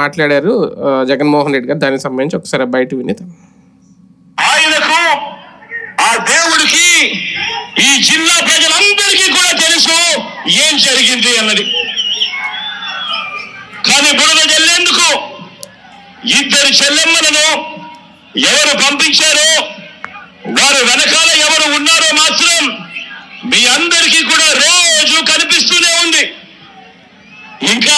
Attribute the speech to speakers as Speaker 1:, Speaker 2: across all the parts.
Speaker 1: మాట్లాడారు జగన్మోహన్ రెడ్డి గారు. దానికి సంబంధించి ఒకసారి బయట వినిద్దాం.
Speaker 2: ఆయనకు ఆ దేవుడికి ఈ జిల్లా ప్రజలందరికీ కూడా తెలుసు ఏం జరిగింది అన్నది. కానీ బురద జల్లేందుకు ఇద్దరు చెల్లెమ్మలను ఎవరు పంపించారో వారు వెనకాల ఎవరు ఉన్నారో మాత్రం మీ అందరికీ కూడా రోజు కనిపిస్తూనే ఉంది. ఇంకా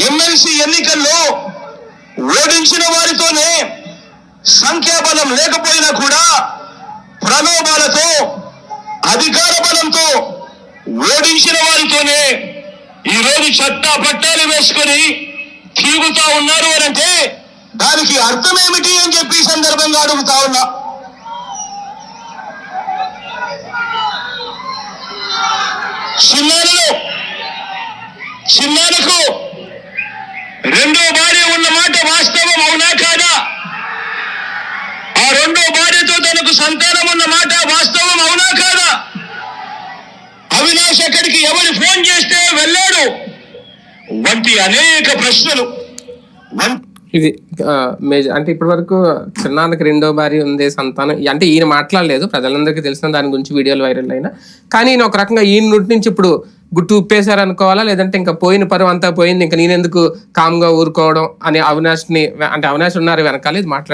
Speaker 2: ఎమ్మెల్సీ ఎన్నికల్లో ఓడించిన వారితోనే సంఖ్యాబలం లేకపోయినా కూడా ప్రలోభాలతో అధికార బలంతో ఓడించిన వారితోనే ఈ చట్టా పట్టాలు వేసుకొని తీగుతా ఉన్నారు అని అంటే దానికి అర్థం ఏమిటి అని చెప్పి సందర్భంగా అడుగుతా ఉన్నా. చిన్నారులు చిన్నారకు రెండో భార్య ఉన్న మాట వాస్తవం అవునా కాదా? ఆ రెండో భార్యతో తనకు సంతానం ఉన్న మాట వాస్తవం అవునా కాదా? అవినాష్ అక్కడికి ఎవరు ఫోన్ చేస్తే వెళ్ళాడు? వంటి అనేక ప్రశ్నలు.
Speaker 1: ఇది మేజర్ అంటే ఇప్పటి వరకు చిన్నాన్నకి రెండో భార్య ఉంది సంతానం అంటే ఈయన మాట్లాడలేదు ప్రజలందరికీ తెలిసిన దాని గురించి వీడియోలు వైరల్ అయినా. కానీ ఈయన ఒక రకంగా ఈయన నుండి నుంచి ఇప్పుడు గుట్టు ఉప్పేశారు అనుకోవాలా? లేదంటే ఇంకా పోయిన పరువు అంతా పోయింది ఇంకా నేనెందుకు కామ్గా ఊరుకోవడం అని అవినాష్ని అంటే అవినాష్ ఉన్నారు వెనకాల ఇది మాట్లాడి